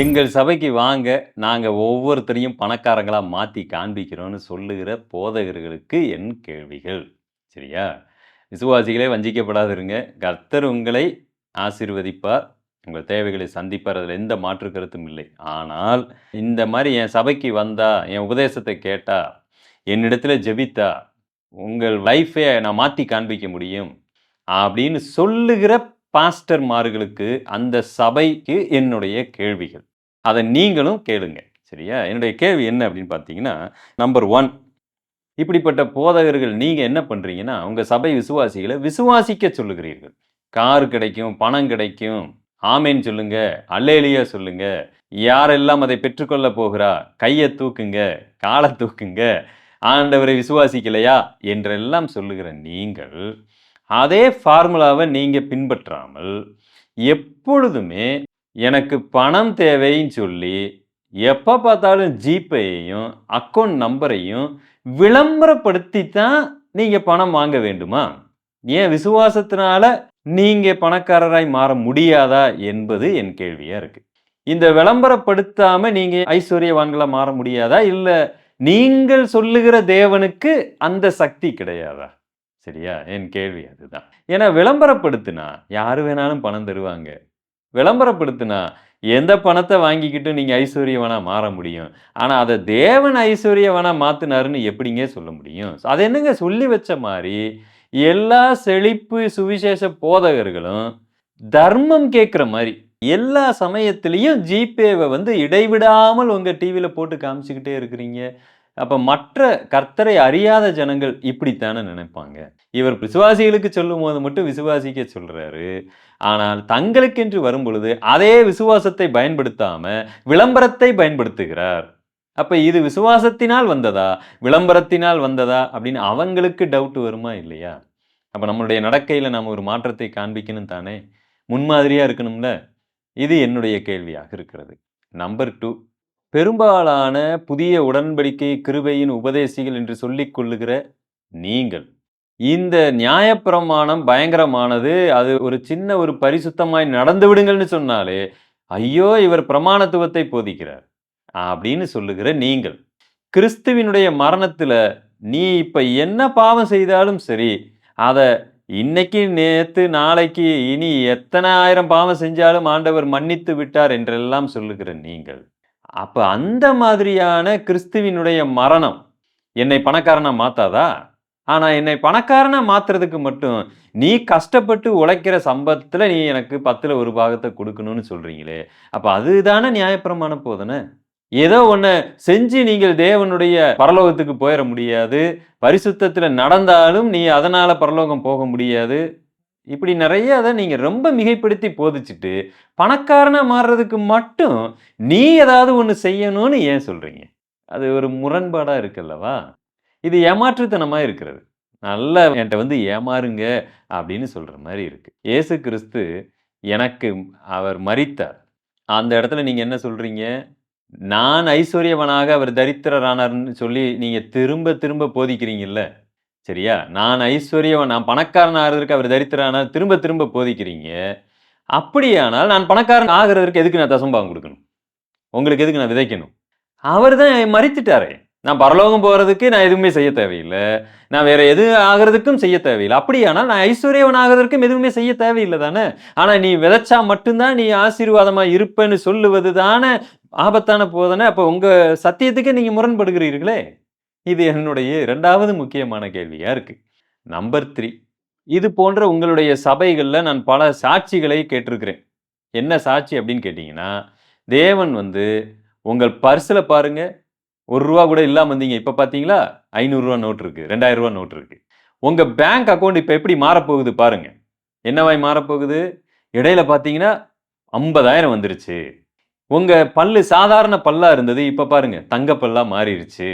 எங்கள் சபைக்கு வாங்க நாங்கள் ஒவ்வொருத்தரையும் பணக்காரங்களாக மாற்றி காண்பிக்கிறோம்னு சொல்லுகிற போதகர்களுக்கு என் கேள்விகள். சரியா? விசுவாசிகளே வஞ்சிக்கப்படாதிருங்க. கர்த்தர் உங்களை ஆசீர்வதிப்பார். உங்கள் தேவைகளை சந்திப்பார். அதில் எந்த மாற்று கருத்தும் இல்லை. ஆனால் இந்த மாதிரி என் சபைக்கு வந்தா என் உபதேசத்தை கேட்டா என்னிடத்துல ஜெபித்தா உங்கள் லைஃபை நான் மாற்றி காண்பிக்க முடியும் அப்படின்னு சொல்லுகிற பாஸ்டர்மார்களுக்கு அந்த சபைக்கு என்னுடைய கேள்விகள். அதை நீங்களும் கேளுங்க. சரியா? என்னுடைய கேள்வி என்ன அப்படின்னு பார்த்தீங்கன்னா நம்பர் ஒன் இப்படிப்பட்ட போதகர்கள் நீங்கள் என்ன பண்ணுறீங்கன்னா உங்கள் சபை விசுவாசிகளை விசுவாசிக்க சொல்லுகிறீர்கள். கார் கிடைக்கும் பணம் கிடைக்கும் ஆமேன்னு சொல்லுங்க அல்லேலியா சொல்லுங்க யாரெல்லாம் அதை பெற்றுக்கொள்ள போகிறா கையை தூக்குங்க காலை தூக்குங்க ஆண்டவரை விசுவாசிக்கலையா என்றெல்லாம் சொல்லுகிற நீங்கள் அதே ஃபார்முலாவை நீங்கள் பின்பற்றாமல் எப்பொழுதுமே எனக்கு பணம் தேவைன்னு சொல்லி எப்போ பார்த்தாலும் ஜிபேயையும் அக்கௌண்ட் நம்பரையும் விளம்பரப்படுத்தி தான் நீங்கள் பணம் வாங்க வேண்டுமா? ஏன் விசுவாசத்தினால நீங்கள் பணக்காரராய் மாற முடியாதா என்பது என் கேள்வியாக இருக்குது இந்த விளம்பரப்படுத்தாமல் நீங்கள் ஐஸ்வர்யவான்களா மாற முடியாதா? இல்லை நீங்கள் சொல்லுகிற தேவனுக்கு அந்த சக்தி கிடையாதா? சரியா? என் கேள்வி அதுதான். ஏன்னா விளம்பரப்படுத்தினா யார் வேணாலும் பணம் தருவாங்க. விளம்பரப்படுத்தினா எந்த பணத்தை வாங்கிக்கிட்டு நீங்கள் ஐஸ்வர்யவனாக மாற முடியும்? ஆனால் அதை தேவன் ஐஸ்வர்யவனாக மாற்றினாருன்னு எப்படிங்க சொல்ல முடியும்? அது என்னங்க சொல்லி வச்ச மாதிரி எல்லா செழிப்பு சுவிசேஷ போதகர்களும் தர்மம் கேட்குற மாதிரி எல்லா சமயத்திலையும் ஜிபேவை வந்து இடைவிடாமல் உங்கள் டிவியில் போட்டு காமிச்சிக்கிட்டே இருக்கிறீங்க. அப்போ மற்ற கர்த்தரை அறியாத ஜனங்கள் இப்படித்தானே நினைப்பாங்க? இவர் விசுவாசிகளுக்கு சொல்லும் போது மட்டும் விசுவாசிக்க சொல்கிறாரு ஆனால் தங்களுக்கென்று வரும் பொழுது அதே விசுவாசத்தை பயன்படுத்தாமல் விளம்பரத்தை பயன்படுத்துகிறார். அப்போ இது விசுவாசத்தினால் வந்ததா? விளம்பரத்தினால் வந்ததா? அப்படின்னு அவங்களுக்கு டவுட் வருமா இல்லையா? அப்போ நம்மளுடைய நடக்கையில் நாம் ஒரு மாற்றத்தை காண்பிக்கணும் தானே? முன்மாதிரியாக இருக்கணும்ல? இது என்னுடைய கேள்வியாக இருக்கிறது. நம்பர் டூ பெரும்பாலான புதிய உடன்படிக்கை கிருபையின் உபதேசிகள் என்று சொல்லிக் கொள்ளுகிற நீங்கள். இந்த நியாயப்பிரமாணம் பயங்கரமானது. அது ஒரு சின்ன ஒரு பரிசுத்தமாய் நடந்து விடுங்கள்னு சொன்னாலே ஐயோ இவர் பிரமாணத்துவத்தை போதிக்கிறார் அப்படின்னு சொல்லுகிற நீங்கள். கிறிஸ்துவினுடைய மரணத்தில் நீ இப்போ என்ன பாவம் செய்தாலும் சரி அதை இன்னைக்கு நேற்று நாளைக்கு இனி எத்தனை ஆயிரம் பாவம் செஞ்சாலும் ஆண்டவர் மன்னித்து விட்டார் என்றெல்லாம் சொல்லுகிற நீங்கள். அப்போ அந்த மாதிரியான கிறிஸ்துவினுடைய மரணம் என்னை பணக்காரனா மாத்தாதா? ஆனால் என்னை பணக்காரனை மாற்றுறதுக்கு மட்டும் நீ கஷ்டப்பட்டு உழைக்கிற சம்பத்தில் நீ எனக்கு பத்தில் ஒரு பாகத்தை கொடுக்கணும்னு சொல்கிறீங்களே அப்போ அதுதானே நியாயப்பிரமான போதனை? ஏதோ ஒன்று செஞ்சு நீங்கள் தேவனுடைய பரலோகத்துக்கு போயிட முடியாது. பரிசுத்தத்தில் நடந்தாலும் நீ அதனால் பரலோகம் போக முடியாது. இப்படி நிறைய அதை நீங்கள் ரொம்ப மிகைப்படுத்தி போதிச்சுட்டு பணக்காரனாக மாறுறதுக்கு மட்டும் நீ ஏதாவது ஒன்று செய்யணும்னு ஏன் சொல்கிறீங்க அது ஒரு முரண்பாடாக இருக்குல்லவா? இது ஏமாற்றுத்தனமாக இருக்கிறது. நல்லா என்கிட்ட வந்து ஏமாறுங்க அப்படின்னு சொல்கிற மாதிரி இருக்குது இயேசு கிறிஸ்து எனக்கு அவர் மறித்தார் அந்த இடத்துல நீங்கள் என்ன சொல்கிறீங்க நான் ஐஸ்வர்யவனாக அவர் தரித்திரரானார்னு சொல்லி நீங்கள் திரும்ப திரும்ப போதிக்கிறீங்கல்ல? சரியா? நான் ஐஸ்வர்யவன் நான் பணக்காரன் ஆகிறதுக்கு அவர் தரித்திரானார் திரும்ப திரும்ப போதிக்கிறீங்க. அப்படியானால் நான் பணக்காரன் ஆகிறதுக்கு எதுக்கு நான் தசம்பாகம் கொடுக்கணும்? உங்களுக்கு எதுக்கு நான் விதைக்கணும்? அவர் தான் மறித்துட்டாரே. நான் பரலோகம் போகிறதுக்கு நான் எதுவுமே செய்ய தேவையில்லை. நான் வேற எது ஆகிறதுக்கும் செய்ய தேவையில்லை. அப்படியானால் நான் ஐஸ்வர்யவன் ஆகிறதுக்கும் எதுவுமே செய்ய தேவையில்லை தானே? ஆனால் நீ விதைச்சா மட்டும்தான் நீ ஆசீர்வாதமாக இருப்பேன்னு சொல்லுவது தானே ஆபத்தான போதனை. அப்போ உங்கள் சத்தியத்துக்கே நீங்கள் முரண்படுகிறீர்களே. இது என்னுடைய இரண்டாவது முக்கியமான கேள்வியாக இருக்குது நம்பர் த்ரீ இது போன்ற உங்களுடைய சபைகளில் நான் பல சாட்சிகளை கேட்டிருக்கிறேன். என்ன சாட்சி அப்படின்னு கேட்டிங்கன்னா தேவன் வந்து உங்கள் பர்ஸில் பாருங்க ஒரு ரூபா கூட இல்லாமல் வந்தீங்க இப்போ பார்த்தீங்களா ஐநூறுரூவா நோட் இருக்குது ரெண்டாயிரரூவா நோட் இருக்குது உங்கள் பேங்க் அக்கௌண்ட் இப்போ எப்படி மாறப்போகுது பாருங்கள் என்னவாய் மாறப்போகுது? இடையில பார்த்தீங்கன்னா ஐம்பதாயிரம் வந்துருச்சு. உங்கள் பல்லு சாதாரண பல்லாக இருந்தது. இப்போ பாருங்கள் தங்க பல்லா மாறிடுச்சு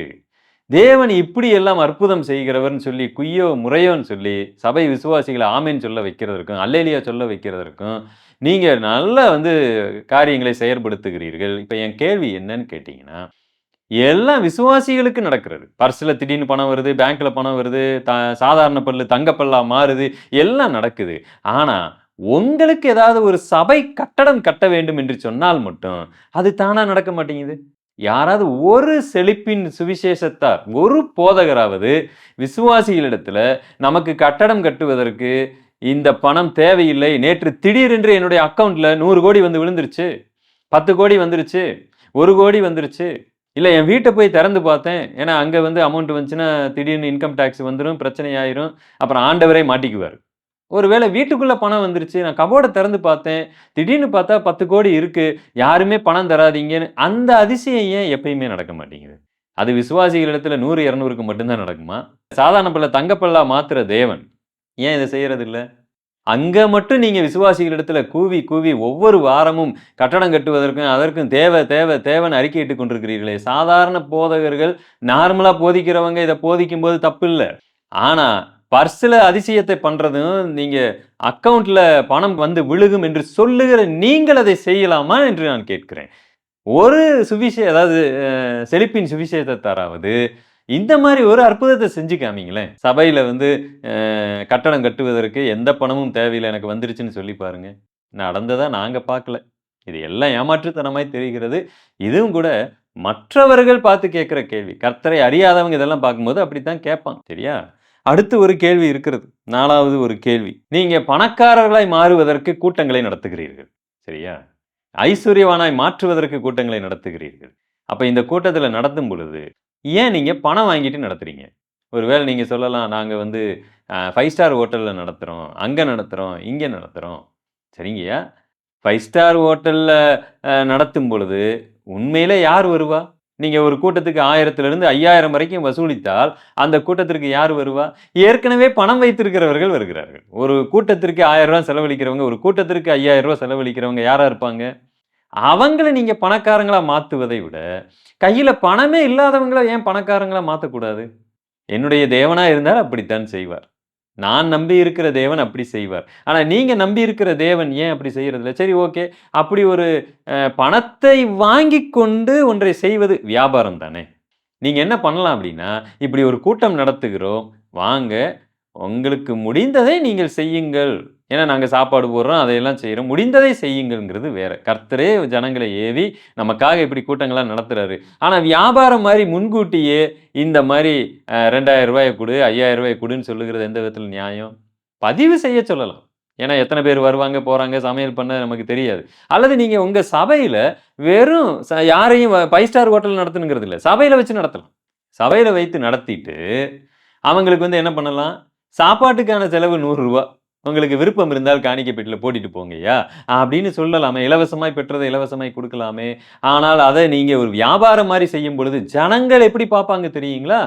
தேவன் இப்படி எல்லாம் அற்புதம் செய்கிறவர்னு சொல்லி குய்யோ முறையோன்னு சொல்லி சபை விசுவாசிகளை ஆமேன்னு சொல்ல வைக்கிறதற்கும் அல்லேலியா சொல்ல வைக்கிறதற்கும் நீங்கள் நல்ல வந்து காரியங்களை செயற்படுத்துகிறீர்கள். இப்போ என் கேள்வி என்னன்னு கேட்டிங்கன்னா எல்லாம் விசுவாசிகளுக்கு நடக்கிறது. பர்ஸில் திடீர்னு பணம் வருது பேங்க்கில் பணம் வருது த சாதாரண பல்லு தங்கப்பல்லாக மாறுது எல்லாம் நடக்குது. ஆனால் உங்களுக்கு ஏதாவது ஒரு சபை கட்டடம் கட்ட வேண்டும் என்று சொன்னால் மட்டும் அது தானா நடக்க மாட்டேங்குது? யாராவது ஒரு செழிப்பின் சுவிசேஷத்தார் ஒரு போதகராவது விசுவாசிகளிடத்துல நமக்கு கட்டடம் கட்டுவதற்கு இந்த பணம் தேவையில்லை நேற்று திடீரென்று என்னுடைய அக்கௌண்ட்ல நூறு கோடி வந்து விழுந்துருச்சு பத்து கோடி வந்துருச்சு ஒரு கோடி வந்துருச்சு. இல்லை என் வீட்டை போய் திறந்து பார்த்தேன். ஏன்னா அங்கே வந்து அமௌண்ட் வந்துச்சுன்னா திடீர்னு இன்கம் டேக்ஸ் வந்துடும் பிரச்சனை ஆயிரும் அப்புறம் ஆண்டவரே மாட்டிக்குவார். ஒருவேளை வீட்டுக்குள்ள பணம் வந்துருச்சு நான் கபோர்டை திறந்து பார்த்தேன் திடீர்னு பார்த்தா பத்து கோடி இருக்கு யாருமே பணம் தராதீங்கன்னு அந்த அதிசயம் ஏன் எப்பயுமே நடக்க மாட்டேங்குது? அது விசுவாசிகள் இடத்துல நூறு இரநூறுக்கு மட்டும்தான் நடக்குமா? சாதாரண பல்ல தங்கப்பல்லா மாத்திர தேவன் ஏன் இதை செய்யறது இல்லை அங்க மட்டும் நீங்க விசுவாசிகளிடத்துல கூவி கூவி ஒவ்வொரு வாரமும் கட்டடம் கட்டுவதற்கும் அதற்கும் தேவை தேவை தேவைன்னு அறிக்கையிட்டு கொண்டிருக்கிறீர்களே. சாதாரண போதகர்கள் நார்மலா போதிக்கிறவங்க இதை போதிக்கும் போது தப்பு இல்லை ஆனா பர்ஸில் அதிசயத்தை பண்ணுறதும் நீங்கள் அக்கௌண்ட்டில் பணம் வந்து விழுகும் என்று சொல்லுகிற நீங்கள் அதை செய்யலாமா என்று நான் கேட்கிறேன். ஒரு சுவிசே அதாவது செழிப்பின் சுவிசேஷத்தை தராவது இந்த மாதிரி ஒரு அற்புதத்தை செஞ்சு காமிங்களேன். சபையில் வந்து கட்டணம் கட்டடம் கட்டுவதற்கு எந்த பணமும் தேவையில்லை எனக்கு வந்துருச்சுன்னு சொல்லி பாருங்க. நடந்ததாக நாங்கள் பார்க்கல. இது எல்லாம் ஏமாற்றுத்தனமாய் தெரிகிறது. இதுவும் கூட மற்றவர்கள் பார்த்து கேட்குற கேள்வி. கர்த்தரை அறியாதவங்க இதெல்லாம் பார்க்கும்போது அப்படித்தான் கேட்பான். சரியா? அடுத்து ஒரு கேள்வி இருக்கிறது. நாலாவது ஒரு கேள்வி. நீங்க பணக்காரர்களாய் மாறுவதற்கு கூட்டங்களை நடத்துகிறீர்கள். சரியா? ஐஸ்வர்யவானாய் மாற்றுவதற்கு கூட்டங்களை நடத்துகிறீர்கள். அப்ப இந்த கூட்டத்தில் நடத்தும் பொழுது ஏன் நீங்க பணம் வாங்கிட்டு நடத்துறீங்க? ஒருவேளை நீங்கள் சொல்லலாம் நாங்கள் வந்து ஃபைவ் ஸ்டார் ஹோட்டலில் நடத்துகிறோம் அங்கே நடத்துகிறோம் இங்கே நடத்துகிறோம் சரிங்கய்யா? ஃபைவ் ஸ்டார் ஹோட்டலில் நடத்தும் பொழுது உண்மையிலே யார் வருவா? நீங்க ஒரு கூட்டத்துக்கு ஆயிரத்துல இருந்து ஐயாயிரம் வரைக்கும் வசூலித்தால் அந்த கூட்டத்திற்கு யார் வருவா? ஏற்கனவே பணம் வைத்திருக்கிறவர்கள் வருகிறார்கள். ஒரு கூட்டத்திற்கு ஆயிரம் ரூபாய் செலவழிக்கிறவங்க ஒரு கூட்டத்திற்கு ஐயாயிரம் ரூபாய் செலவழிக்கிறவங்க யாரா இருப்பாங்க? அவங்கள நீங்க பணக்காரங்களா மாத்துவதை விட கையில பணமே இல்லாதவங்கள ஏன் பணக்காரங்களா மாத்தக்கூடாது? என்னுடைய தேவனா இருந்தால் அப்படித்தான் செய்வார். நான் நம்பி இருக்கிற தேவன் அப்படி செய்வார். ஆனால் நீங்கள் நம்பி இருக்கிற தேவன் ஏன் அப்படி செய்யறதில்ல? சரி ஓகே. அப்படி ஒரு பணத்தை வாங்கி கொண்டு ஒன்றை செய்வது வியாபாரம் தானே? நீங்கள் என்ன பண்ணலாம் அப்படின்னா இப்படி ஒரு கூட்டம் நடத்துகிறோம். வாங்க உங்களுக்கு முடிந்ததை நீங்கள் செய்யுங்கள். ஏன்னா நாங்கள் சாப்பாடு போடுறோம் அதையெல்லாம் செய்கிறோம் முடிந்ததை செய்யுங்கிறது வேற. கர்த்தரே ஜனங்களை ஏவி நமக்காக இப்படி கூட்டங்களாக நடத்துறாரு. ஆனால் வியாபாரம் மாதிரி முன்கூட்டியே இந்த மாதிரி ரெண்டாயிரம் ரூபாயை கொடு ஐயாயிரம் ரூபாயை கொடுன்னு சொல்லுகிறது எந்த விதத்தில் நியாயம்? பதிவு செய்ய சொல்லலாம். ஏன்னா எத்தனை பேர் வருவாங்க போகிறாங்க சமையல் பண்ண நமக்கு தெரியாது. அல்லது நீங்கள் உங்கள் சபையில் வெறும் ச- யாரையும் ஃபைவ் ஸ்டார் ஹோட்டல் நடத்தணுங்கிறது இல்லை. சபையில் வச்சு நடத்தலாம். சபையில் வைத்து நடத்திட்டு அவங்களுக்கு வந்து என்ன பண்ணலாம்? சாப்பாட்டுக்கான செலவு நூறுரூவா உங்களுக்கு விருப்பம் இருந்தால் காணிக்க பெட்டியில் போட்டிட்டு போங்கய்யா. அப்படின்னு சொல்லலாமே. இலவசமாய் பெற்றதை இலவசமாய் கொடுக்கலாமே. ஆனால் அதை நீங்கள் ஒரு வியாபாரம் மாதிரி செய்யும் பொழுது ஜனங்கள் எப்படி பார்ப்பாங்க தெரியுங்களா?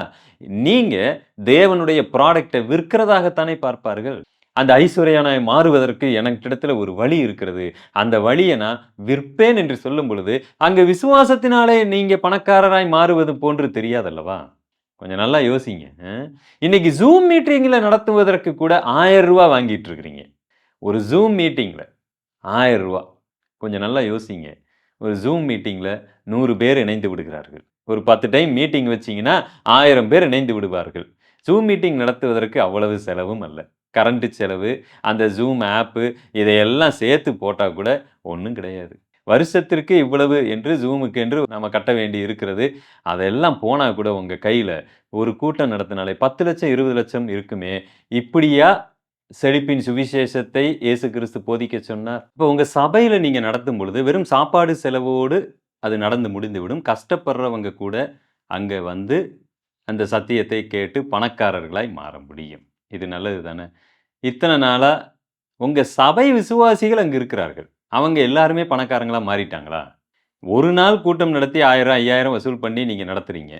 நீங்கள் தேவனுடைய ப்ராடக்டை விற்கிறதாகத்தானே பார்ப்பார்கள். அந்த ஐஸ்வர்யானாய் மாறுவதற்கு எனக்கிடத்துல ஒரு வழி இருக்கிறது. அந்த வழியை நான் விற்பேன் என்று சொல்லும் பொழுது அங்கே விசுவாசத்தினாலே நீங்கள் பணக்காரராய் மாறுவது போன்று தெரியாதல்லவா? கொஞ்சம் நல்லா யோசிங்க. இன்னைக்கு ஜூம் மீட்டிங்கில் நடத்துவதற்கு கூட ஆயிரம் ரூபா வாங்கிட்டு இருக்கிறீங்க ஒரு ஜூம் மீட்டிங்கில் ஆயிரம் ரூபா. கொஞ்சம் நல்லா யோசிங்க. ஒரு ஜூம் மீட்டிங்கில் நூறு பேர் இணைந்து விடுகிறார்கள். ஒரு பத்து டைம் மீட்டிங் வச்சீங்கன்னா ஆயிரம் பேர் இணைந்து விடுவார்கள். ஜூம் மீட்டிங் நடத்துவதற்கு அவ்வளவு செலவும் அல்ல. கரண்ட்டு செலவு அந்த ஜூம் ஆப்பு இதையெல்லாம் சேர்த்து போட்டால் கூட ஒன்றும் கிடையாது. வருஷத்திற்கு இவ்வளவு என்று ஜூமுக்கு என்று நம்ம கட்ட வேண்டி இருக்கிறது. அதெல்லாம் போனால் கூட உங்கள் கையில் ஒரு கூட்டம் நடத்தினாலே பத்து லட்சம் இருபது லட்சம் இருக்குமே. இப்படியா செழிப்பின் சுவிசேஷத்தை இயேசு கிறிஸ்து போதிக்க சொன்னார். இப்போ உங்கள் சபையில் நீங்கள் நடத்தும் பொழுது வெறும் சாப்பாடு செலவோடு அது நடந்து முடிந்துவிடும். கஷ்டப்படுறவங்க கூட அங்கே வந்து அந்த சத்தியத்தை கேட்டு பணக்காரர்களாய் மாற முடியும். இது நல்லது தானே இத்தனை நாளாக உங்கள் சபை விசுவாசிகள் அங்கே இருக்கிறார்கள். அவங்க எல்லாருமே பணக்காரங்களா மாறிட்டாங்களா? ஒரு நாள் கூட்டம் நடத்தி ஆயிரம் ஐயாயிரம் வசூல் பண்ணி நீங்கள் நடத்துறீங்க.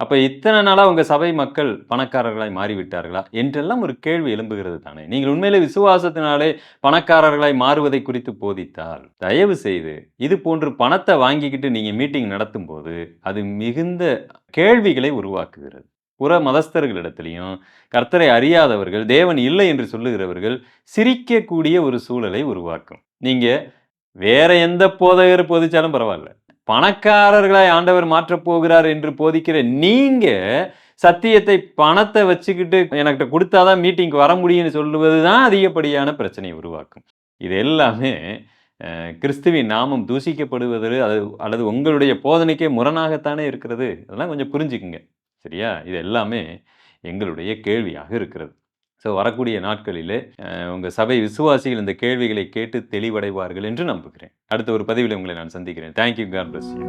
அப்போ இத்தனை நாளாக உங்கள் சபை மக்கள் பணக்காரர்களாய் மாறிவிட்டார்களா? என்றெல்லாம் ஒரு கேள்வி எழும்புகிறது தானே. நீங்கள் உண்மையிலே விசுவாசத்தினாலே பணக்காரர்களாய் மாறுவதை குறித்து போதித்தால் தயவு செய்து இது போன்று பணத்தை வாங்கிக்கிட்டு நீங்கள் மீட்டிங் நடத்தும் போது அது மிகுந்த கேள்விகளை உருவாக்குகிறது. புற மதஸ்தர்களிடத்திலையும் கர்த்தரை அறியாதவர்கள் தேவன் இல்லை என்று சொல்லுகிறவர்கள் சிரிக்கக்கூடிய ஒரு சூழலை உருவாக்கும் நீங்கள் வேற எந்த போதகர் போதிச்சாலும் பரவாயில்ல பணக்காரர்களாய் ஆண்டவர் மாற்றப் போகிறார் என்று போதிக்கிற நீங்கள் சத்தியத்தை பணத்தை வச்சுக்கிட்டு எனக்கிட்ட கொடுத்தாதான் மீட்டிங்க்கு வர முடியும்னு சொல்லுவது தான் அதிகப்படியான பிரச்சனையை உருவாக்கும் இது எல்லாமே கிறிஸ்துவின் நாமம் தூசிக்கப்படுவது அது அல்லது உங்களுடைய போதனைக்கே முரணாகத்தானே இருக்கிறது. அதெல்லாம் கொஞ்சம் புரிஞ்சுக்குங்க. சரியா? இது எல்லாமே எங்களுடைய கேள்வியாக இருக்கிறது. ஸோ வரக்கூடிய நாட்களிலே உங்கள் சபை விசுவாசிகள் இந்த கேள்விகளை கேட்டு தெளிவடைவார்கள் என்று நம்புகிறேன். அடுத்த ஒரு பதிவில் உங்களை நான் சந்திக்கிறேன். Thank you. God bless you.